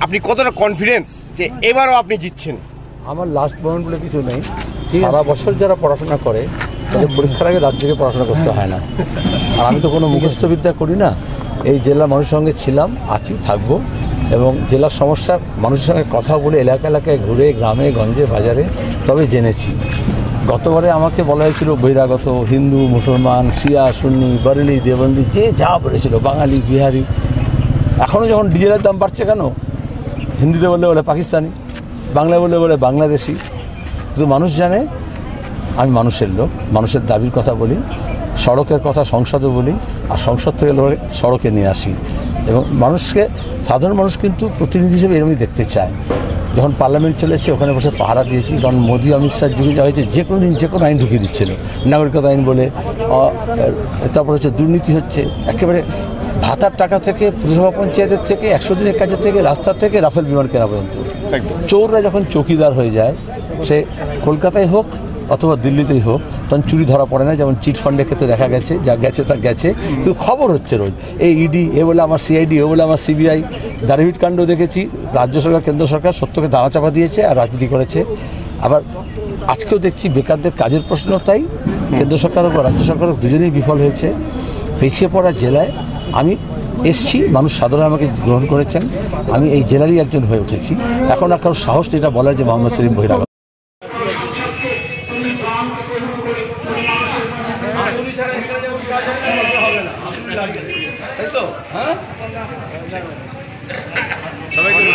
আপনি কতটা কনফিডেন্স যে এবারও আপনি জিতছেন? আমার লাস্ট পয়েন্ট বলে কিছু নেই। সারা বছর যারা পড়াশোনা করে, তাদের পরীক্ষার আগে রাত থেকে পড়াশোনা করতে হয় না। আর আমি তো কোনো মুখস্থ বিদ্যা করি না। এই জেলা মানুষের সঙ্গে ছিলাম, আছি, থাকব। এবং জেলার সমস্যা, মানুষের সঙ্গে কথা বলে, এলাকা এলাকায় ঘুরে, গ্রামে, গঞ্জে, বাজারে, তবে জেনেছি। গতবারে আমাকে বলা হয়েছিল, বহিরাগত, হিন্দু, মুসলমান, শিয়া, সুন্নি, বরেলি দেবন্দি যে যা বলেছিল, বাঙালি, বিহারি এখনও যখন ডিজেলের দাম বাড়ছে কেন? হিন্দিতে বললে বলে পাকিস্তানি বাংলা বললে বলে বাংলাদেশি। কিন্তু মানুষ জানে, আমি মানুষের লোক, মানুষের দাবির কথা বলি, সড়কের কথা সংসদে বলি, আর সংসদ থেকে সড়কে নিয়ে আসি। এবং মানুষকে, সাধারণ মানুষ কিন্তু প্রতিনিধি হিসেবে এরমই দেখতে চায়। যখন পার্লামেন্ট চলেছে ওখানে বসে পাহারা দিয়েছি কারণ মোদী, অমিত শাহ যুগে যা হয়েছে, যে কোনো দিন, যে কোনো আইন ঢুকিয়ে দিচ্ছিল। নাগরিকতা আইন বলে তারপর হচ্ছে দুর্নীতি হচ্ছে, একেবারে ভাতার টাকা থেকে পুরসভা পঞ্চায়েতের থেকে একশো দিনের কাজের থেকে রাস্তা থেকে রাফেল বিমান কেনা পর্যন্ত। চোররা যখন চৌকিদার হয়ে যায় সে কলকাতায় হোক অথবা দিল্লিতেই হোক তখন চুরি ধরা পড়ে না যেমন চিট ফান্ডের ক্ষেত্রে দেখা গেছে যা গেছে তা গেছে। কিন্তু খবর হচ্ছে রোজ এই ইডি এ বলে আমার সিআইডি এ বলে আমার সিবিআই দারিভিট কাণ্ড দেখেছি রাজ্য সরকার কেন্দ্র সরকার সত্যকে দাঁড়া চাপা দিয়েছে আর রাজনীতি করেছে। আবার আজকেও দেখছি বেকারদের কাজের প্রশ্ন তাই কেন্দ্র সরকার হোক রাজ্য সরকার হোক দুজনেই বিফল হয়েছে। পিছিয়ে পড়া জেলায় আমি এসছি, মানুষ সাধারণ আমাকে গ্রহণ করেছেন, আমি এই জেলারই একজন হয়ে উঠেছি। এখন আর কারও সাহস এটা বলার যে মোহাম্মদ সেলিম বহিরাগত। আসন্ন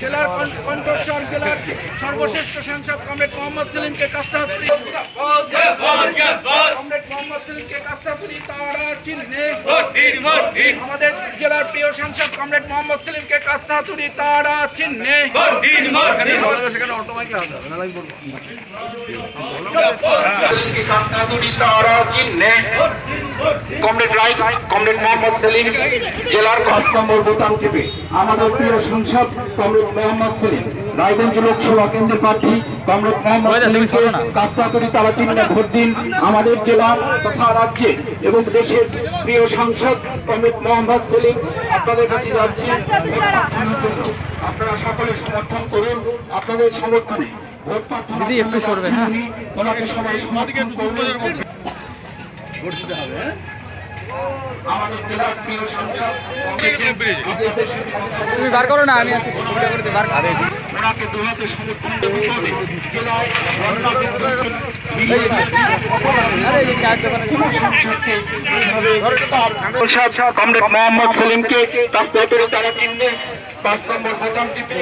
জেলার কণ্ঠস্বর জেলার সর্বশ্রেষ্ঠ সাংসদ কমরেড মোহাম্মদ সেলিমকে কাস্তা তুলি কমরেড মোহাম্মদ আমাদের জেলার প্রিয় সাংসদ কমরেড মোহাম্মদ সেলিমকে কাস্তা তুলি তারা চিহ্নে। সেখানে অটোমাইকে লাগবে comrade right comrade Mohammad Salim জেলার পাঁচ নম্বর বোতাম টিপে আমাদের প্রিয় সাংসদ কমরেড মোহাম্মদ সেলিম রায়গঞ্জ লোকসভা কেন্দ্রের প্রার্থী কমরেড মোহাম্মদ সেলিমকে কাস্তাতুরি তারা চিহ্নে ভোট দিন আমাদের জেলা তথা রাজ্যে এবং দেশের প্রিয় সাংসদ কমরেড মোহাম্মদ সেলিম আপনাদের কাছে যাচ্ছি। আপনারা সকলে সমর্থন করুন আপনাদের সমর্থনে ভোট সরবে হ্যাঁ। ওনাকে সবাই সমর্থন আমাদের জেলার প্রিয় সাংসদ তুমি বার করো না আমি হবে মোহাম্মদ সেলিমকে রাস্তায় তারা চিহ্নে পাঁচ নম্বর টিপে